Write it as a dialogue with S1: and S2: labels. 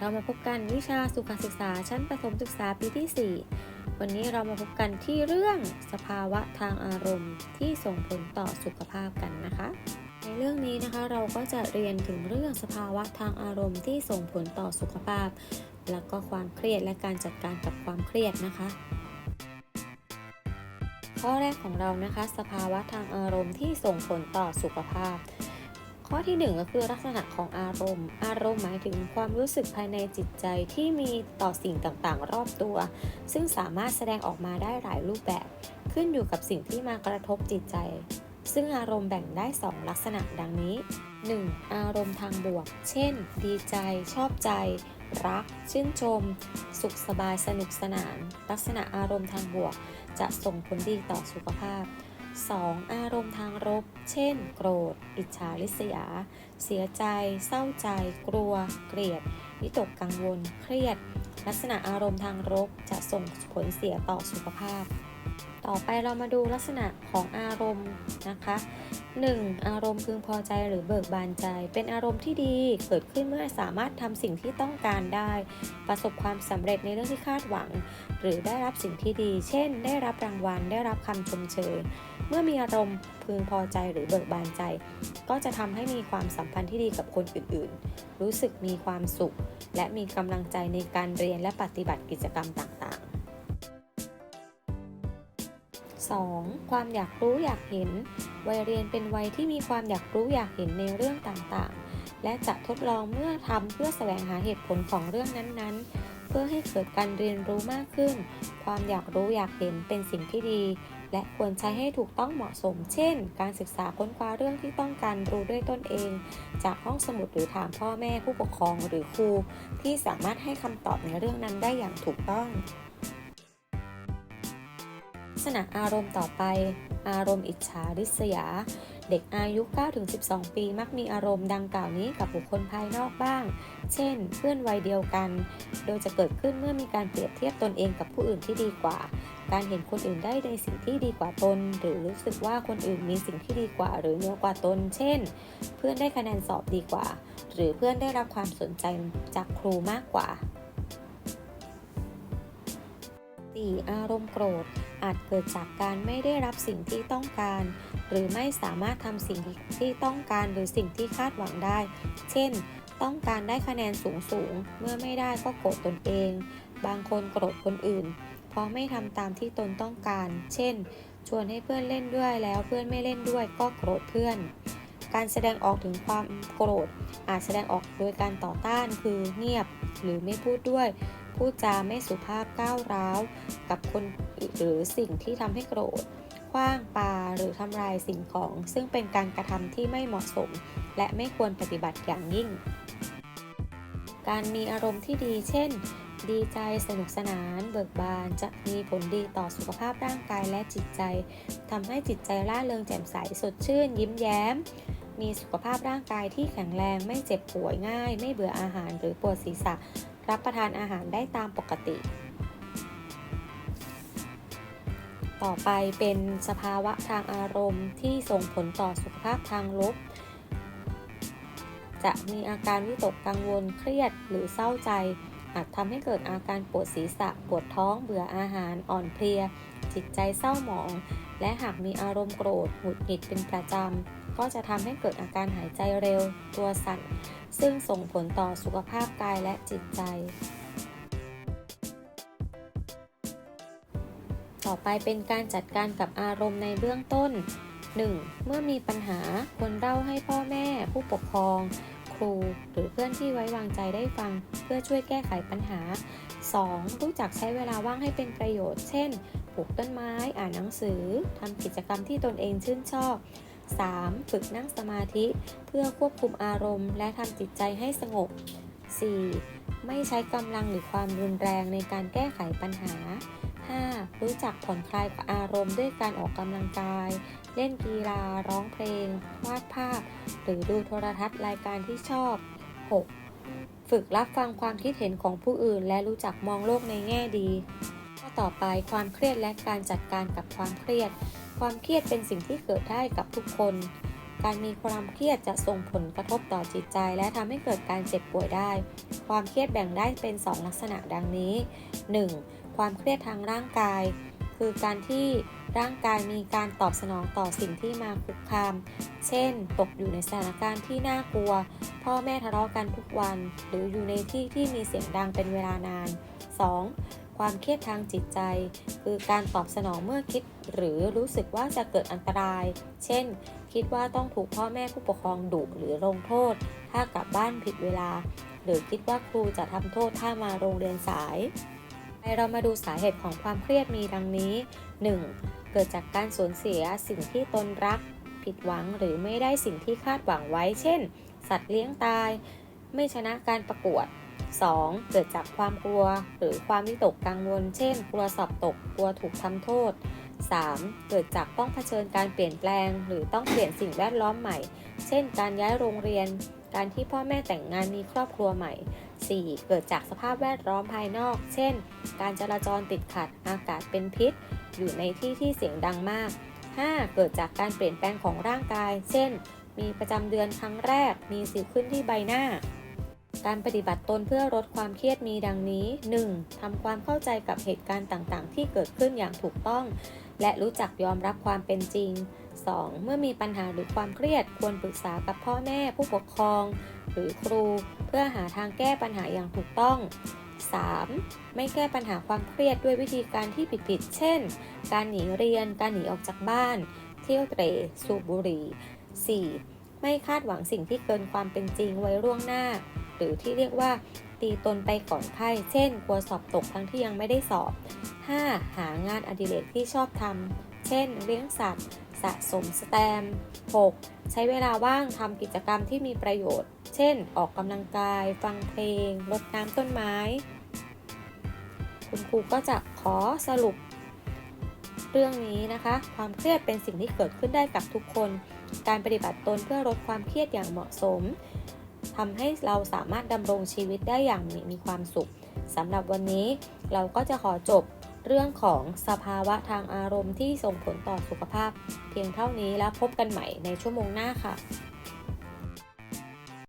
S1: เรามาพบกันวิชาสุขศึกษาชั้นประถมศึกษาปีที่ 4 วันนี้เรามาพบกันที่เรื่องสภาวะทางอารมณ์ที่ส่งผลต่อสุขภาพกันนะคะ ในเรื่องนี้นะคะเราก็จะเรียนถึงเรื่องสภาวะทางอารมณ์ที่ส่งผลต่อสุขภาพ แล้วก็ความเครียดและการจัดการกับความเครียดนะคะ ข้อแรกของเรานะคะ สภาวะทางอารมณ์ที่ส่งผลต่อสุขภาพ ข้อที่หนึ่งก็คือลักษณะของอารมณ์ อารมณ์หมายถึงความรู้สึกภายในจิตใจที่มีต่อสิ่งต่างๆ รอบตัว ซึ่งสามารถแสดงออกมาได้หลายรูปแบบ ขึ้นอยู่กับสิ่งที่มากระทบจิตใจ ซึ่งอารมณ์แบ่งได้ 2 ลักษณะดังนี้ 1. อารมณ์ทางบวก เช่น ดีใจ ชอบใจ รัก ชื่นชม สุขสบายสนุกสนาน ลักษณะอารมณ์ทางบวก จะส่งผลดีต่อสุขภาพ 2. อารมณ์ทางลบ เช่น โกรธ อิจฉาริษยา เสียใจ เศร้าใจ กลัว เกลียด วิตกกังวล เครียด ลักษณะอารมณ์ทางลบจะส่งผลเสียต่อสุขภาพ ต่อไปเรามาดูลักษณะของอารมณ์นะคะ 1. อารมณ์พึงพอใจหรือเบิกบานใจ เป็นอารมณ์ที่ดีเกิดขึ้นเมื่อสามารถทำสิ่งที่ต้องการได้ ประสบความสำเร็จในเรื่องที่คาดหวัง หรือได้รับสิ่งที่ดี เช่น ได้รับรางวัล ได้รับคำชมเชยเมื่อมีอารมณ์พึงพอใจหรือเบิกบานใจ ก็จะทำให้มีความสัมพันธ์ที่ดีกับคนอื่นๆ รู้สึกมีความสุข และมีกำลังใจในการเรียนและปฏิบัติกิจกรรมต่าง 2. ความอยากรู้อยากเห็น วัยเรียนเป็นวัยที่มีความอยากรู้อยากเห็นในเรื่องต่างๆ และจะทดลองเมื่อทำเพื่อแสวงหาเหตุผลของเรื่องนั้นๆ เพื่อให้เกิดการเรียนรู้มากขึ้น ความอยากรู้อยากเห็นเป็นสิ่งที่ดี และควรใช้ให้ถูกต้องเหมาะสม เช่น การศึกษาค้นคว้าเรื่องที่ต้องการรู้ด้วยตนเอง จากห้องสมุดหรือถามพ่อแม่ผู้ปกครองหรือครูที่สามารถให้คำตอบในเรื่องนั้นได้อย่างถูกต้อง ษณะอารมณ์ต่อไป อารมณ์อิจฉาริษยา เด็กอายุ 9-12 ปี มักมีอารมณ์ดังกล่าวนี้กับบุคคลภายนอกบ้าง เช่น เพื่อนวัยเดียวกัน โดยจะเกิดขึ้นเมื่อมีการเปรียบเทียบตนเองกับผู้อื่นที่ดีกว่า การเห็นคนอื่นได้ในสิ่งที่ดีกว่าตน หรือรู้สึกว่าคนอื่นมีสิ่งที่ดีกว่า หรือเหนือกว่าตน เช่น เพื่อนได้คะแนนสอบดีกว่า หรือเพื่อนได้รับความสนใจจากครูมากกว่า 4. อารมณ์โกรธ อาจเกิดจากการไม่ได้รับสิ่งที่ต้องการ หรือไม่สามารถทำสิ่งที่ต้องการหรือสิ่งที่คาดหวังได้ เช่น ต้องการได้คะแนนสูงสูงๆเมื่อไม่ได้ก็โกรธตนเอง บางคนโกรธคนอื่น เพราะไม่ทำตามที่ตนต้องการ เช่น ชวนให้เพื่อนเล่นด้วยแล้วเพื่อนไม่เล่นด้วยก็โกรธเพื่อน การแสดงออกถึงความโกรธ อาจแสดงออกโดยการต่อต้านคือเงียบหรือไม่พูดด้วย พูดจาไม่สุภาพก้าวร้าว กับคนหรือสิ่งที่ทำให้โกรธคว้างปาหรือทำลายสิ่งของ ซึ่งเป็นการกระทำที่ไม่เหมาะสม และไม่ควรปฏิบัติอย่างยิ่ง การมีอารมณ์ที่ดี เช่น ดีใจสนุกสนาน เบิกบาน จะมีผลดีต่อสุขภาพร่างกายและจิตใจทำให้จิตใจร่าเริงแจ่มใสสดชื่น ยิ้มแย้มมีสุขภาพร่างกายที่แข็งแรงไม่เจ็บป่วยง่าย ไม่เบื่ออาหารหรือปวดศีรษะ รับประทานอาหารได้ตามปกติ ต่อไปเป็นสภาวะทางอารมณ์ที่ส่งผลต่อสุขภาพทางลบ จะมีอาการวิตกกังวลเครียดหรือเศร้าใจ อาจทำให้เกิดอาการปวดศีรษะ ปวดท้อง เบื่ออาหาร อ่อนเพลีย จิตใจเศร้าหมอง และหากมีอารมณ์โกรธ หงุดหงิดเป็นประจำ ก็จะทำให้เกิดอาการหายใจเร็ว ตัวสั่น ซึ่งส่งผลต่อสุขภาพกายและจิตใจ ต่อไปเป็นการจัดการกับอารมณ์ในเบื้องต้น 1. เมื่อมีปัญหาควรเล่าให้พ่อแม่ ผู้ปกครอง ครู หรือเพื่อนที่ไว้วางใจได้ฟัง เพื่อช่วยแก้ไขปัญหา 2. รู้จักใช้เวลาว่างให้เป็นประโยชน์ เช่น ปลูกต้นไม้ อ่านหนังสือ ทำกิจกรรมที่ตนเองชื่นชอบ 3. ฝึกนั่งสมาธิเพื่อควบคุมอารมณ์ และทำจิตใจให้สงบ 4. ไม่ใช้กำลังหรือความรุนแรงในการแก้ไขปัญหา 5. รู้จักผ่อนคลายกับอารมณ์ด้วยการออกกำลังกาย เล่นกีฬา ร้องเพลง วาดภาพ หรือดูโทรทัศน์รายการที่ชอบ 6. ฝึกรับฟังความคิดเห็นของผู้อื่น และรู้จักมองโลกในแง่ดี ข้อต่อไปความเครียดและการจัดการกับความเครียด ความเครียดเป็นสิ่งที่เกิดได้กับทุกคน การมีความเครียดจะส่งผลกระทบต่อจิตใจ และทำให้เกิดการเจ็บป่วยได้ ความเครียดแบ่งได้เป็น 2 ลักษณะดังนี้ 1. ความเครียดทางร่างกาย คือการที่ร่างกายมีการตอบสนองต่อสิ่งที่มาคุกคาม เช่น ตกอยู่ในสถานการณ์ที่น่ากลัว พ่อแม่ทะเลาะกันทุกวัน หรืออยู่ในที่ที่มีเสียงดังเป็นเวลานาน 2. ความเครียดทางจิตใจ คือการตอบสนองเมื่อคิด หรือรู้สึกว่าจะเกิดอันตราย เช่น คิดว่าต้องถูกพ่อแม่ผู้ปกครองดุหรือลงโทษ ถ้ากลับบ้านผิดเวลา หรือคิดว่าครูจะทำโทษถ้ามาโรงเรียนสายไปเรามาดูสาเหตุของความเครียดมีดังนี้ 1. เกิดจากการสูญเสียสิ่งที่ตนรัก ผิดหวังหรือไม่ได้สิ่งที่คาดหวังไว้ เช่น สัตว์เลี้ยงตาย ไม่ชนะการประกวด 2. เกิดจากความกลัว หรือความวิตกกังวล เช่น กลัวสอบตก กลัวถูกทำโทษ 3. เกิดจากต้องเผชิญการเปลี่ยนแปลง หรือต้องเปลี่ยนสิ่งแวดล้อมใหม่ เช่น การย้ายโรงเรียน การที่พ่อแม่แต่งงานมีครอบครัวใหม่ 4. เกิดจากสภาพแวดล้อมภายนอก เช่น การจราจรติดขัด อากาศเป็นพิษ อยู่ในที่ที่เสียงดังมาก 5. เกิดจากการเปลี่ยนแปลงของร่างกาย เช่น มีประจำเดือนครั้งแรก มีสิวขึ้นที่ใบหน้า การปฏิบัติตนเพื่อลดความเครียดมีดังนี้ 1. ทำความเข้าใจกับเหตุการณ์ต่างๆ ที่เกิดขึ้นอย่างถูกต้อง และรู้จักยอมรับความเป็นจริง 2. เมื่อมีปัญหาหรือความเครียดควรปรึกษากับพ่อแม่ผู้ปกครอง หรือครู เพื่อหาทางแก้ปัญหาอย่างถูกต้อง 3. ไม่แก้ปัญหาความเครียดด้วยวิธีการที่ผิดๆ เช่น การหนีเรียน การหนีออกจากบ้าน เที่ยวเตร่สูบบุหรี่ 4. ไม่คาดหวังสิ่งที่เกินความเป็นจริงไว้ล่วงหน้า หรือที่เรียกว่า ตีตนไปก่อนไข้เช่น กลัวสอบตกทั้งที่ยังไม่ได้สอบ 5. หางานอดิเรกที่ชอบทำเช่น เลี้ยงสัตว์ สะสมสแตม์ 6. ใช้เวลาว่างทำกิจกรรมที่มีประโยชน์ เช่น ออกกำลังกาย ฟังเพลง รดน้ำต้นไม้ คุณครูก็จะขอสรุปเรื่องนี้นะคะ ความเครียดเป็นสิ่งที่เกิดขึ้นได้กับทุกคน การปฏิบัติตนเพื่อลดความเครียดอย่างเหมาะสม ทำให้เราสามารถดำรงชีวิตได้อย่างมีมความสุขสำหรับวันนี้เราก็จะขอจบเรื่องของสภาวะทางอารมณ์ที่ส่งผลต่อสุขภาพ เพียงเท่านี้แล้วพบกันใหม่ในชั่วโมงหน้าค่ะ